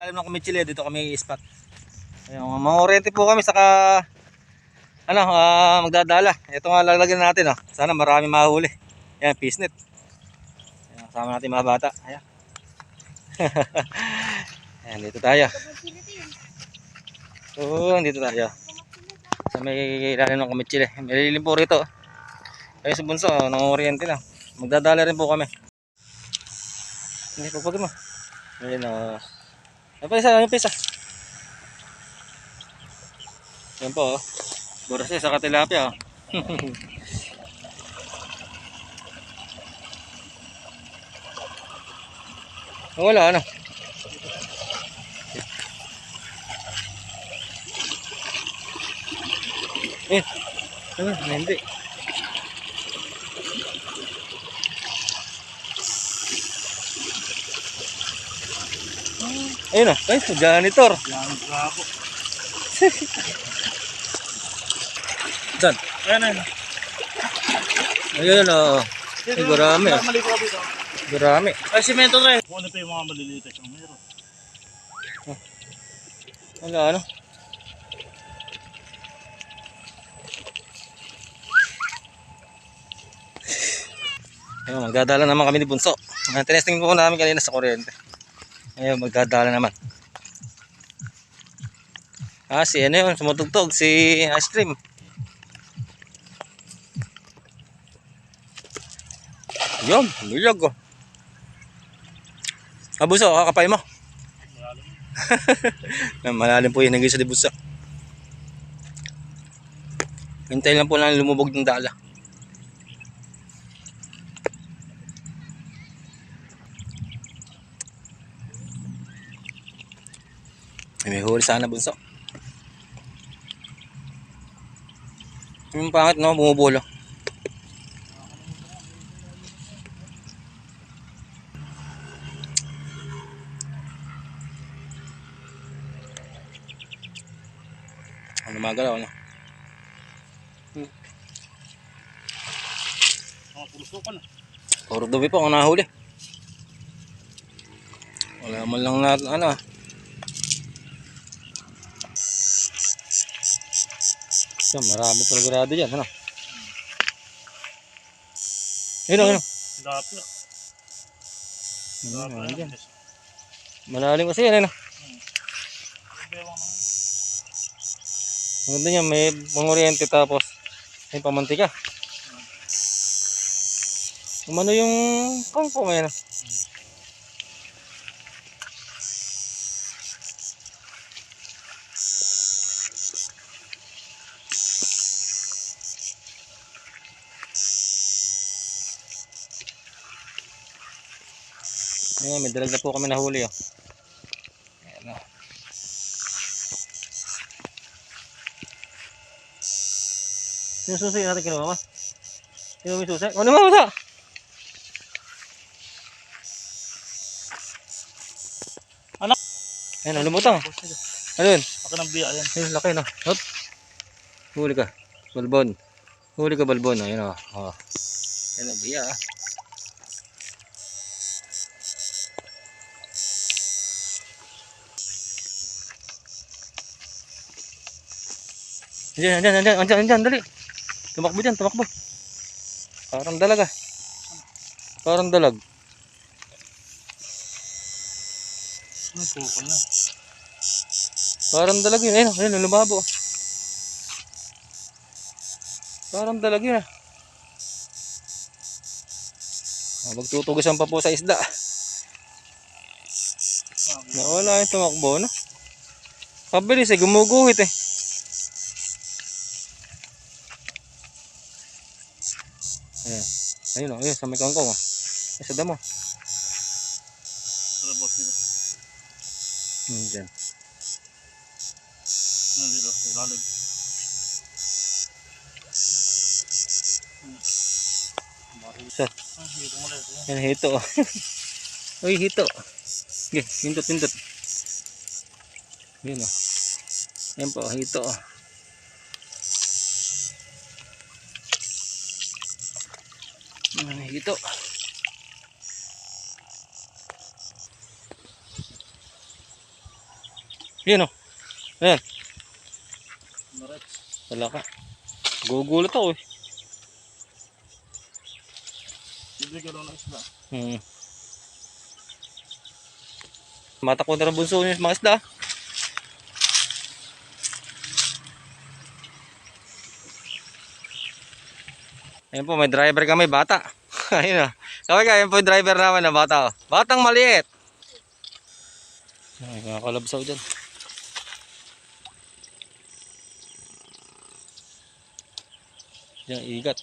Alam na kami Chile, dito kami spot. Ayun, mga oriente po kami saka ano, ah, magdadala. Ito nga lalagyan natin oh. Sana marami mahuli. Yan, fish net. Ayan, kasama natin mga bata. Ayan. Ayan, dito tayo. Oo, dito tayo. Sa may ilalim ng kumitsile. May lilim po rito. Kayo sa bunso, ng oriente lang. Magdadala rin po kami. Hindi, pagpagin mo. Ayun o. Ano pa isa? Ano pa isa? Yan po oh. Buras sa tilapia oh. Wala ano. Eh, ano, hindi. Ayun oh, ay, janitor. Yan, bravo. Saan? Ayan, ayan. Ayun oh. Ay, gurami ah. Gurami. Ay, simento na eh. Kung ano pa yung mga maliliit yung meron. Wala ano. Ayun, magdadala naman kami ni Bunso. Uh, tinesting po namin kanina sa kuryente. Ayun, magdadala naman. Ah, si ano yun, sumutugtog, si ice cream. Yun, bilog oh. Ah, Bunso, kakapay mo. Malalim po yung naging sa libusa. Hintay lang po lang lumubog ng dala. Ay, May huli sana bunso. Yung pangit no, bumubulo. Ano magalaw no? Mga pulusukan na. Puro dumi po ang nahuli. Wala man lang na ano. ah. Yan, marami pala grado dyan. Ano? Ayun, ayun. Ayun, Dapat. ayun, dyan. Malalim kasi yan. Ano? Ang ganda niya, may manguryente tapos may pamantika. Umano yung kangko ngayon. ah. Ayan, may dalag na po kami nahuli oh. Ayan oh. Yung susi natin kinuha mo? Yung may susi? Ano mo sa? Anak. Ayun, oh, lumutang. Ano yun? Ako ng biya, ayan. Ayun, laki no. Hop. Huli ka. Balbon. Huli ka balbon. Ayun o. Oh. Ayun o, biya ah. Andiyan, andiyan, andiyan, andiyan, andiyan, dali. Tumakbo dyan, tumakbo. Parang dalag ah. Parang dalag. Ano, pukol na. Parang dalag yun. Ayun, ayun, lumabo. Parang dalag yun ah. Ah, Magtutugisan pa po sa isda. Nawala yung tumakbo, no? Pabilis eh, gumuguhit eh. Ayun o, ayun, sa may kangkong o. Ay, sa damo. Tara, boss nito. Hmm, dyan. Ano dito? Ilalim. Sa, yan, hito o. Uy, hito. Okay, pindot, pindot. Yun o. Yan po, hito o. Yan, hito. Yun oh. Ayan. Wala ka. Gugulat ako eh. Bibigyan ng isla. Hmm. Mata ko na rin bunso yung mga isda. Ayun po, may driver kami, bata. Ayun o. Kaway ka, ayun po yung driver naman na bata. Oh. Batang maliit. Ay, mga kalabsaw dyan. Yan, igat.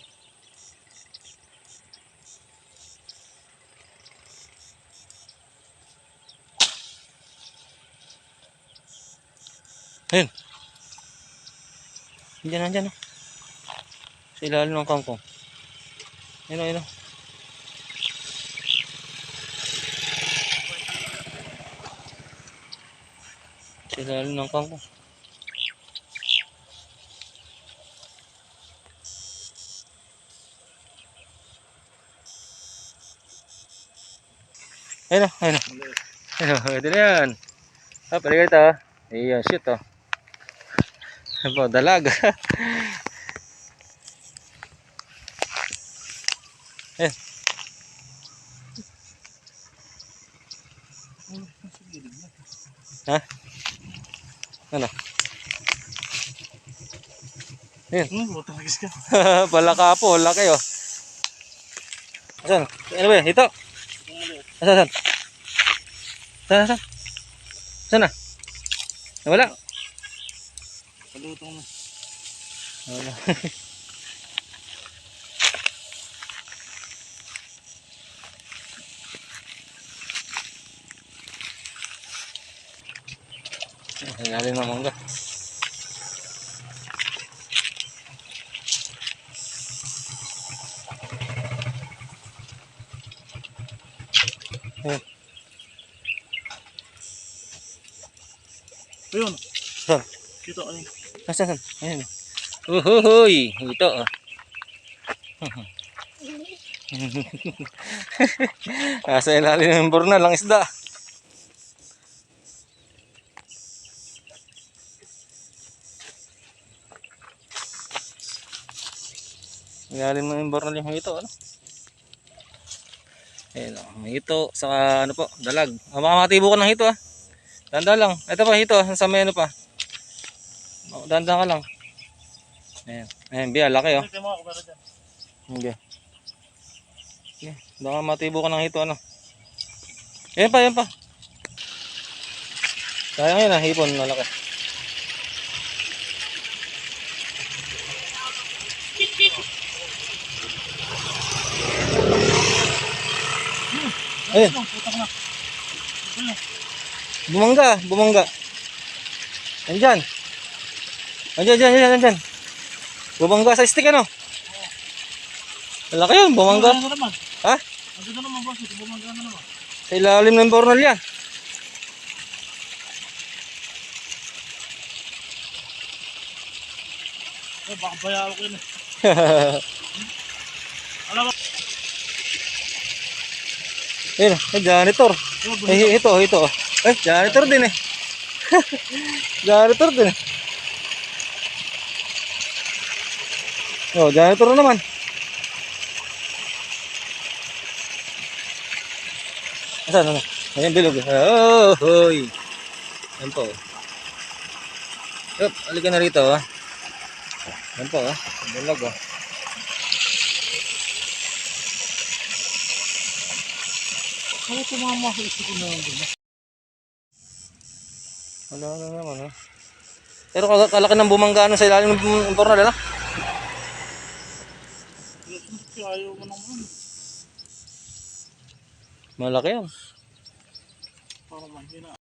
Ayun. Diyan, nandiyan. oh. Sa ilalim ng kangkong. Ayun, ayun. ilalim ng kangkong. Ayun, oh, ayun. Maliit. Ayun, oh, ito na yan. Ah, pwede ito. Ayan, shoot oh. Ano po, dalag. eh. Ha? Ano? Hmm, butang agis ka. Palaka po, laki oh. Asan? Ano ba yan? Ito? Asan, asan? Asan, asan? Asan na? Wala. Palutong na. Wala. Nangyari na mangga. Ayun. Ayun. Saan? Dito, ayun. Asan? Ayun. Uhuhuy! Ito, oh. Nasa ilalim ng burna lang isda. Ilalim ng burna yung ito, ano? Ayun, oh. Ito, saka ano po, dalag. Ah, baka matibo ka ng ito, ah. Tanda lang. Ito pa, ito, sa may ano pa. Oh, Danda ka lang. Ayan. Ayan, biya, laki oh. Yung mga kumara dyan. Okay. Okay. Baka matibo ka ng hito, ano. Ayan pa, ayan pa. Sayang yun ah, hipon, malaki. Ayun, Oh, putak na. Ayun. bumangga, bumangga. Andyan. Andyan, andyan, andyan, andyan. Bumangga sa stick, ano? Malaki yun, bumangga. Ha? Na naman, boss? Bumangga na naman. Sa ilalim ng bornal yan. Eh, baka bayaw ko yun eh. Alam mo? Ayun, eh, janitor. Bumangga. Eh, ito, ito. Eh, janitor din eh. janitor din eh. Oh, janitor na naman. Asan, ano? Ayan, bilog. Oh, hoy. Yan po. Yup, halika na rito, ah. Yan po, ah. Bilog, ah. Ano tumama sa isip ko na lang doon? Wala na naman, ah. Pero kal- kalaki ng bumangga ano, sa ilalim ng ano? Kaya ayaw mo naman. Malaki yan. Parang mahina.